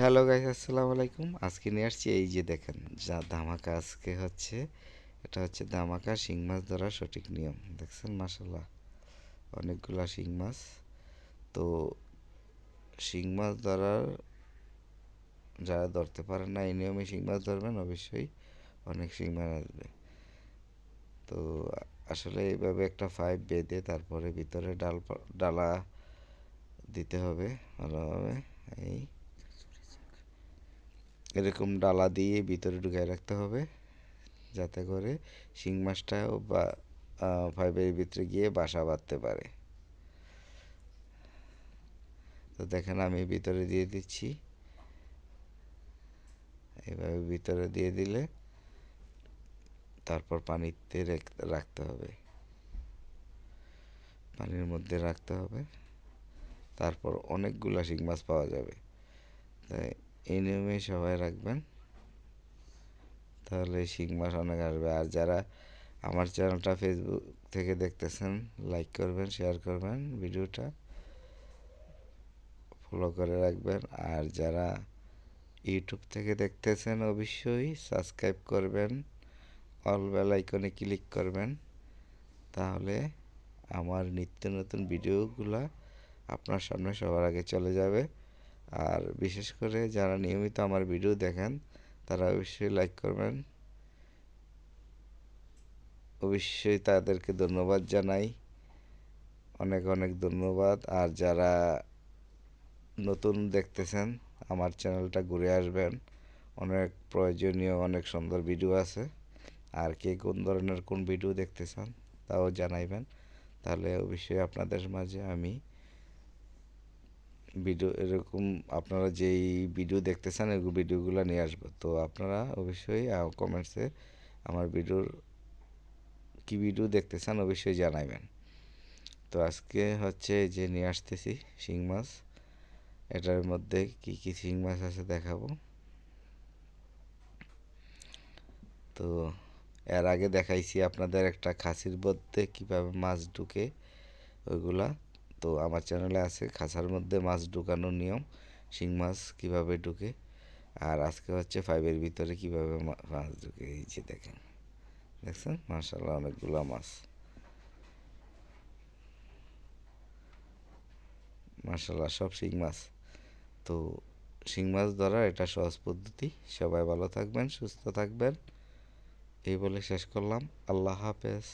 Hello guys, আসসালামু আলাইকুম। আজকে নিয়ে আসছি এই যে দেখেন, যা ধামাকা আজকে হচ্ছে, এটা হচ্ছে ধামাকা শিং মাছ ধরার সঠিক নিয়ম। দেখছেন মাসাল্লাহ অনেকগুলা শিং মাছ। তো শিং মাছ ধরার, যারা ধরতে পারেন না, এই নিয়মে শিং মাছ ধরবেন, অবশ্যই অনেক শিং মাছ আসবে। তো আসলে এইভাবে একটা পাইপ বেঁধে তারপরে ভিতরে ডাল ডালা দিতে হবে ভালোভাবে, এই এরকম ডালা দিয়ে ভিতরে ঢুকায় রাখতে হবে, যাতে করে শিং মাছটাও বা পাইপের ভিতরে গিয়ে বাসা বাঁধতে পারে। তো দেখেন আমি ভিতরে দিয়ে দিচ্ছি। এভাবে ভিতরে দিয়ে দিলে তারপর পানিতে রাখতে হবে। পানির মধ্যে রাখতে হবে। তারপর অনেকগুলা শিং মাছ পাওয়া যাবে। তাই এই নিয়মে সবাই রাখবেন। তাহলে শিং মাছ অনেক আসবে। আর যারা আমার চ্যানেলটা ফেসবুক থেকে দেখতেছেন লাইক করবেন শেয়ার করবেন ভিডিওটা ফলো করে রাখবেন। আর যারা ইউটিউব থেকে দেখতেছেন, অবশ্যই সাবস্ক্রাইব করবেন অল বেল আইকনে ক্লিক করবেন। তাহলে আমার নিত্য নতুন ভিডিওগুলো আপনার সামনে সবার আগে চলে যাবে। আর বিশেষ করে যারা নিয়মিত আমার ভিডিও দেখেন, তারা অবশ্যই লাইক করবেন। অবশ্যই তাদেরকে ধন্যবাদ জানাই। অনেক অনেক ধন্যবাদ। আর যারা নতুন দেখতেছেন, আমার চ্যানেলটা ঘুরে আসবেন। অনেক প্রয়োজনীয়, অনেক সুন্দর ভিডিও আছে। আর কে কোন ধরনের কোন ভিডিও দেখতে চান তাও জানাইবেন। তাহলে অবশ্যই আপনাদের মাঝে আমি ভিডিও, এরকম আপনারা যেই ভিডিও দেখতে চান এই ভিডিওগুলো নিয়ে আসব। তো আপনারা অবশ্যই কমেন্টসে আমার ভিডিওর কি ভিডিও দেখতে চান অবশ্যই জানাবেন তো আজকে হচ্ছে যে নিয়ে আসতেছি শিং মাছ। এটার মধ্যে কি কি শিং মাছ আছে দেখাবো। তো এর আগে দেখাইছি আপনাদের একটা খাসির মধ্যে কীভাবে মাছ ঢুকে, ওইগুলা। তো আমার চ্যানেলে আছে খাঁচার মধ্যে মাছ ঢুকানোর নিয়ম, শিং মাছ কীভাবে ঢুকে আর আজকে হচ্ছে ফাইভের ভিতরে কীভাবে মাছ ঢুকে, এই যে দেখেন। দেখছেন? মার্শাল্লাহ অনেকগুলো মাছ। মার্শাল্লাহ সব শিং মাছ। তো শিং মাছ ধরার এটা সহজ পদ্ধতি। সবাই ভালো থাকবেন, সুস্থ থাকবেন। এই বলে শেষ করলাম। আল্লাহ হাফেজ।